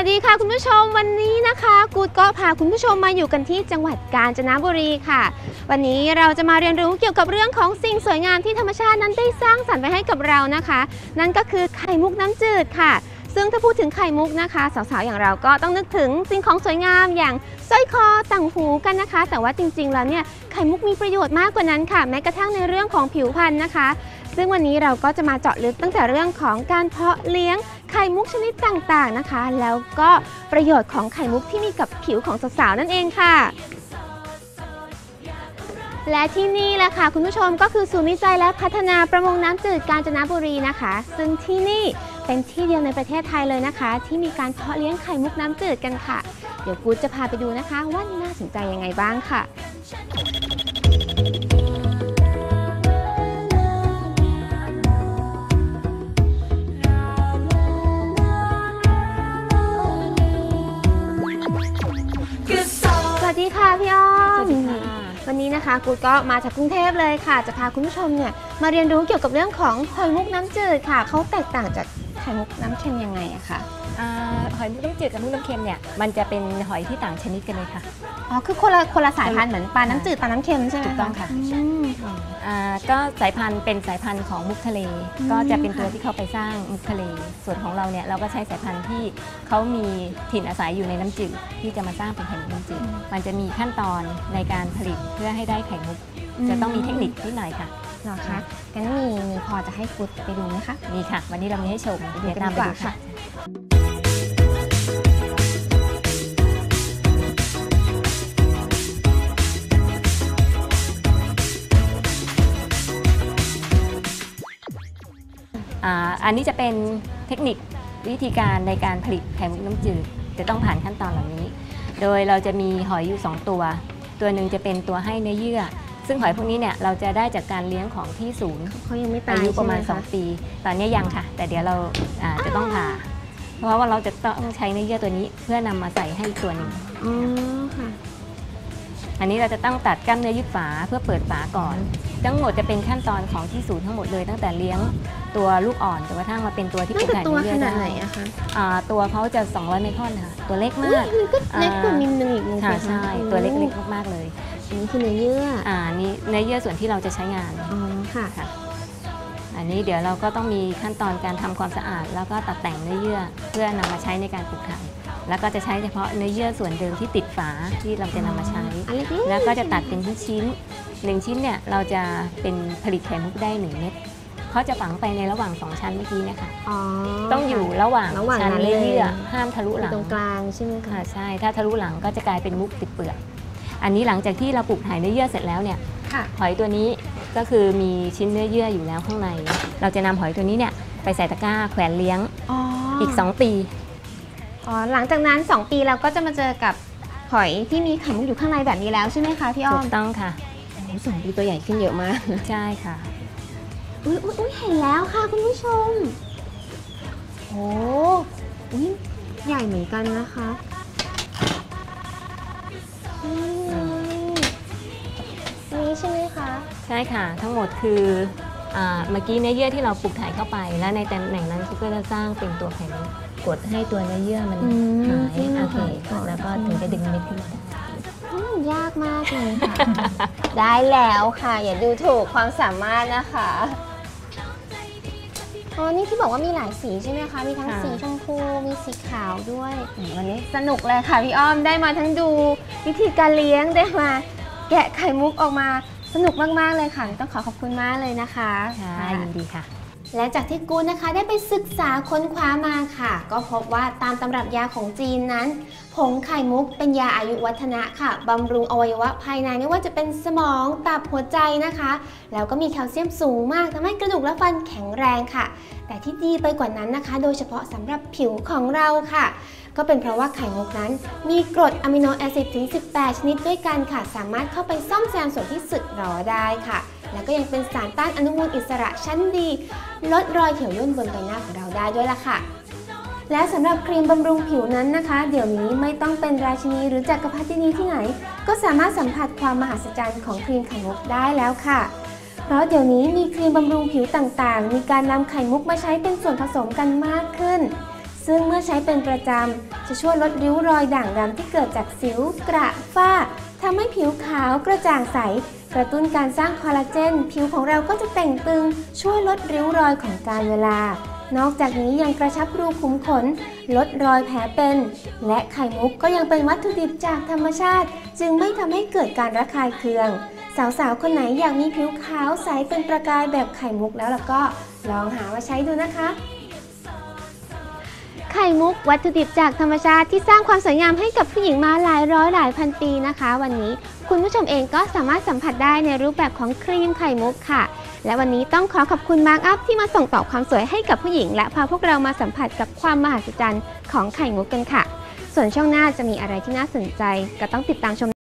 สวัสดีค่ะคุณผู้ชมวันนี้นะคะ กูดก็พาคุณผู้ชมมาอยู่กันที่จังหวัดกาญจนบุรีค่ะ วันนี้เราจะมาเรียนรู้เกี่ยวกับเรื่องของสิ่งสวยงามที่ธรรมชาตินั้นได้สร้างสรรค์ไว้ให้กับเรานะคะ นั่นก็คือไข่มุกน้ำจืดค่ะ ซึ่งถ้าพูดถึงไข่มุกนะคะ สาวๆอย่างเราก็ต้องนึกถึงสิ่งของสวยงามอย่างสร้อยคอต่างหูกันนะคะ แต่ว่าจริงๆแล้วเนี่ยไข่มุกมีประโยชน์มากกว่านั้นค่ะ แม้กระทั่งในเรื่องของผิวพรรณนะคะ ซึ่งวันนี้เราก็จะมาเจาะลึกตั้งแต่เรื่องของการเพาะเลี้ยง ไข่มุกชนิดต่างๆนะคะ แล้วก็ประโยชน์ของไข่มุกที่มีกับผิวของสาวๆนั่นเองค่ะ และที่นี่แหละค่ะคุณผู้ชมก็คือศูนย์วิจัยและพัฒนาประมงน้ำจืดกาญจนบุรีนะคะ ซึ่งที่นี่เป็นที่เดียวในประเทศไทยเลยนะคะ ที่มีการเพาะเลี้ยงไข่มุกน้ำจืดกันค่ะ เดี๋ยวกูดจะพาไปดูนะคะว่าน่าสนใจยังไงบ้างค่ะ ค่ะพี่อ้อมวันนี้นะคะกูดก็มาจากกรุงเทพเลยค่ะ จะพาคุณผู้ชมเนี่ยมาเรียนรู้เกี่ยวกับเรื่องของหอยมุกน้ำจืดค่ะ เขาแตกต่างจากไข่มุกน้ำเค็มยังไงอะคะอ่าหอยมุกน้ำจืดกับมุกน้ำเค็มเนี่ยมันจะเป็นหอยที่ต่างชนิดกันเลยค่ะ อ๋อ คือคนละคนละสายพันธุ์เหมือนปลาน้ำจืดปลาน้ำเค็มใช่ไหมถูกต้องค่ะ อืม อ่าก็สายพันธุ์เป็นสายพันธุ์ของมุกทะเล อืม ก็จะเป็นตัวค่ะที่เขาไปสร้างมุกทะเล ส่วนของเราเนี่ยเราก็ใช้สายพันธุ์ที่เขามีถิ่นอาศัยอยู่ในน้ำจืดที่จะมาสร้างเป็นไข่มุกน้ำจืดมันจะมีขั้นตอนในการผลิตเพื่อให้ได้ไข่มุก จะต้องมีเทคนิคนิดหน่อยค่ะเหรอคะงั้นมีมีพอจะให้กูดไปดูไหมคะ มีค่ะ วันนี้เรามีให้ชมไปดูเดี๋ยวกันตามดีไปกว่าดูค่ะค่ะอ่าอันนี้จะเป็นเทคนิควิธีการในการผลิตไข่มุกน้ำจืดจะต้องผ่านขั้นตอนเหล่านี้ โดยเราจะมีหอยอยู่ 2 ตัว ตัวหนึ่งจะเป็นตัวให้เนื้อเยื่อ ซึ่งหอยพวกนี้เนี่ยเราจะได้จากการเลี้ยงของที่ศูนย์เขายังไม่ตายอายุประมาณใช่ไหค2ปี ตอนนี้ยังค่ะ แต่เดี๋ยวเราอ่าจะต้องผ่า เพราะว่าเราจะต้องใช้เนื้อเยื่อตัวนี้เพื่อนำมาใส่ให้อีกตัวหนึ่ง อ๋อค่ะ อันนี้เราจะต้องตัดกล้ามเนื้อยืดฝาเพื่อเปิดฝาก่อน ทั้งหมดจะเป็นขั้นตอนของที่ศูนย์ทั้งหมดเลยตั้งแต่เลี้ยงตัวลูกอ่อนจนกระทั่งมาเป็นตัวที่นั่เป็นนคือไข่ตัวเนื้อขเยื่อนาดไหนได้อะคะอ่าตัวเขาจะ 200ไมครอนค่ะ ตัวเล็กอุ้ยมากมันก็เล็กกว่าอ่ามิลนึงอีกนึงค่ะสิคะใช่ตัวเล็กๆมากๆเลยอันนี้คือเนื้อเยื่ออ่านี่เนื้อเยื่อส่วนที่เราจะใช้งาน อ๋อค่ะค่ะ อันนี้เดี๋ยวเราก็ต้องมีขั้นตอนการทำความสะอาด แล้วก็ตัดแต่งเนื้อเยื่อ เพื่อนำมาใช้ในการปลูกถ่าย แล้วก็จะใช้เฉพาะเนื้อเยื่อส่วนเดิมที่ติดฝาที่เราจะนำมาใช้ อันเล็กๆแล้วก็จะตัดเป็นชิ้นๆหนึ่งชิ้นเนี่ยเราจะเป็นผลิตไข่มุกได้หนึ่งเม็ดเขาจะฝังไปในระหว่างสองชั้นเมื่อกี้เนะคะ อ๋อต้องอยู่ระหว่างระหว่างชั้นนั้นเนื้อเยื่อเลยห้ามทะลุอยู่หลัง ตรงกลางใช่ไหมคะ ค่ะใช่ ถ้าทะลุหลังก็จะกลายเป็นมุกติดเปลือก อันนี้หลังจากที่เราปลูกถ่ายเนื้อเยื่อเสร็จแล้วเนี่ยค่ะ หอยตัวนี้ก็คือมีชิ้นเนื้อเยื่ออยู่แล้วข้างใน เราจะนำหอยตัวนี้เนี่ยไปใส่ตะกร้าแขวนเลี้ยงอ๋ออีก2 ปี อ๋อหลังจากนั้น 2 ปีเราก็จะมาเจอกับหอยที่มีไข่มุกอยู่ข้างในแบบนี้แล้วใช่ไหมคะพี่อ้ถูอมกต้องค่ะ โอ้โหสองปีตัวใหญ่ขึ้นเยอะมาก ใช่ค่ะ อุ้ยอุ้ยอุ้ยเห็นแล้วค่ะคุณผู้ชมโอ้อุ้ยใหญ่เหมือนกันนะคะอืมนี่ใช่ไหมคะ ใช่ค่ะ ทั้งหมดคืออ่าเมื่อกี้เนื้อเยื่อที่เราปลูกถ่ายเข้าไป แล้วในตำแหน่งนั้นก็จะสร้างเป็นตัวไข่มุก กดให้ตัวเนื้อเยื่อมันอืมหายให้มันโอเคหายก่อน แล้วก็ถึงจะดึงเม็ดขึ้นมาได้ อืมยากมากเลยค่ะ ได้แล้วค่ะ อย่าดูถูกความสามารถนะคะอ๋อนี่ที่บอกว่ามีหลายสีใช่ไหมคะ มีทั้งค่ะ สีชมพูมีสีขาวด้วยอืมวันนี้สนุกเลยค่ะพี่อ้อมได้มาทั้งดูวิธีการเลี้ยงได้มา แกะไข่มุกออกมาสนุกมาก ๆ เลยค่ะ ต้องขอขอบคุณมากเลยนะคะ ค่ะยินดีค่ะ และจากที่กูนะคะได้ไปศึกษาค้นคว้ามาค่ะ ก็พบว่าตามตำรับยาของจีนนั้น ผงไข่มุกเป็นยาอายุวัฒนะค่ะบำรุงอวัยวะภายในไม่ว่าจะเป็นสมองตับหัวใจนะคะ แล้วก็มีแคลเซียมสูงมากทำให้กระดูกและฟันแข็งแรงค่ะ แต่ที่ดีไปกว่านั้นนะคะ โดยเฉพาะสำหรับผิวของเราค่ะ ก็เป็นเพราะว่าไข่มุกนั้น มีกรดอะมิโนแอซิดถึง 18 ชนิดด้วยกันค่ะ สามารถเข้าไปซ่อมแซมส่วนที่สึกหรอได้ค่ะ แล้วก็ยังเป็นสารต้านอนุมูลอิสระชั้นดี ลดรอยเหี่ยวย่นบนใบหน้าของเราได้ด้วยล่ะค่ะและสำหรับครีมบำรุงผิวนั้นนะคะ เดี๋ยวนี้ไม่ต้องเป็นราชินีหรือจักรพรรดินีที่ไหน ก็สามารถสัมผัสความมหัศจรรย์ของครีมไข่มุกได้แล้วค่ะ เพราะเดี๋ยวนี้มีครีมบำรุงผิวต่างๆ มีการนำไข่มุกมาใช้เป็นส่วนผสมกันมากขึ้น ซึ่งเมื่อใช้เป็นประจำ จะช่วยลดริ้วรอยด่างดำที่เกิดจากสิวกระฝ้าทำให้ผิวขาวกระจ่างใส กระตุ้นการสร้างคอลลาเจน ผิวของเราก็จะเต่งตึง ช่วยลดริ้วรอยของการเวลา นอกจากนี้ยังกระชับรูขุมขน ลดรอยแผลเป็น และไข่มุกก็ยังเป็นวัตถุดิบจากธรรมชาติ จึงไม่ทำให้เกิดการระคายเคืองสาวๆ คนไหนอยากมีผิวขาวใสเป็นประกายแบบไข่มุกแล้วล่ะก็ ลองหามาใช้ดูนะคะ ไข่มุกวัตถุดิบจากธรรมชาติที่สร้างความสวยงามให้กับผู้หญิงมาหลายร้อยหลายพันปีนะคะ วันนี้คุณผู้ชมเองก็สามารถสัมผัสได้ในรูปแบบของครีมไข่มุกค่ะ และวันนี้ต้องขอขอบคุณมาร์กอัพที่มาส่งต่อความสวยให้กับผู้หญิง และพาพวกเรามาสัมผัสกับความมหัศจรรย์ของไข่มุกกันค่ะ ส่วนช่วงหน้าจะมีอะไรที่น่าสนใจ ก็ต้องติดตามชม